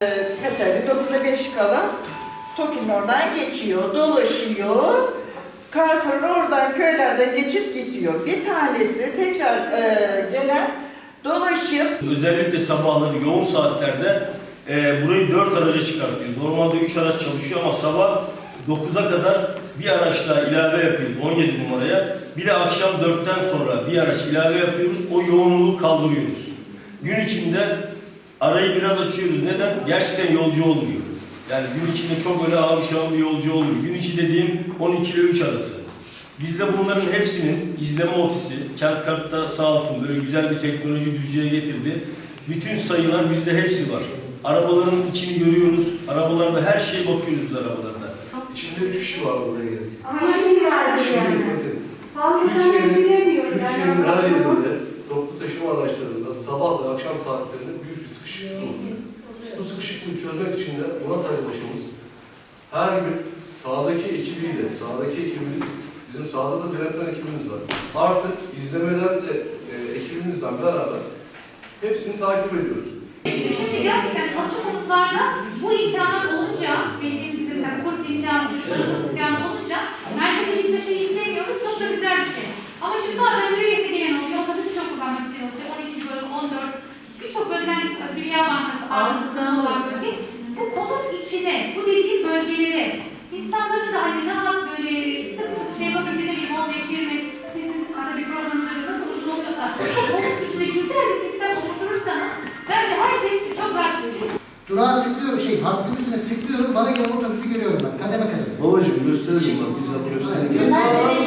Mesela bir 9'da 5 kala Toki'nin oradan geçiyor, dolaşıyor. Carrefour'un oradan köylerden geçip gidiyor. Bir tanesi tekrar e, gelen dolaşıp Özellikle sabahları yoğun saatlerde e, burayı 4 araca çıkartıyoruz. Normalde 3 araç çalışıyor ama sabah 9'a kadar bir araçla ilave yapıyoruz 17 numaraya. Bir de akşam 4'ten sonra bir araç ilave yapıyoruz. O yoğunluğu kaldırıyoruz. Gün içinde arayı biraz açıyoruz. Neden? Gerçekten yolcu olmuyor. Yani gün içinde çok öyle ağır şahım bir yolcu olmuyor. Gün içi dediğim 12 ile 3 arası. Bizde bunların hepsinin izleme ofisi, kent kartta sağ olsun böyle güzel bir teknoloji düzeye getirdi. Bütün sayılar bizde hepsi var. Arabaların içini görüyoruz. Arabalarda her şeye bakıyoruz arabalarda. İçinde üç kişi var buraya geldi. Ama şimdi Şimdi yani. bakın, Sağlık ocağına Türkiye'nin bilemiyorum. Türkiye'nin her yerinde taşıma araçlarında sabah ve akşam saatlerinde büyük bir sıkışıklık olacak. Bu sıkışıklığı çözmek için de Murat arkadaşımız her gün sahadaki ekibiyle, sahadaki ekibimiz, bizim sahada da denetmen ekibimiz var. Artık izlemeden de e, ekibimizle beraber hepsini takip ediyoruz. Şimdi gerçekten açık konutlarda bu imkanlar olunca, benim bizim yani kurs imkanı, çocukların kurs imkanı olunca merkeze gitme şeyi istemiyoruz, çok da güzel bir şey. Ama şimdi bazen yürüyerek gelen oluyor, otobüsü çok kullanmak isteyen oluyor, 12 bölüm, 14, birçok bölgeden Ağrısı'dan olan bölge, bu konut içine, bu dediğim bölgelere, insanların da hani rahat böyle sık sık şey bakınca ne bileyim 15-20, sizin arada bir programınız nasıl uzun oluyorsa, konut içinde güzel bir sistem oluşturursanız, bence herkes çok rahat çalışır. Durağa tıklıyorum şey hattın üstüne tıklıyorum bana gelen otobüsü görüyorum ben kademe kademe. Babacığım gösterelim bak bizzat gösterelim.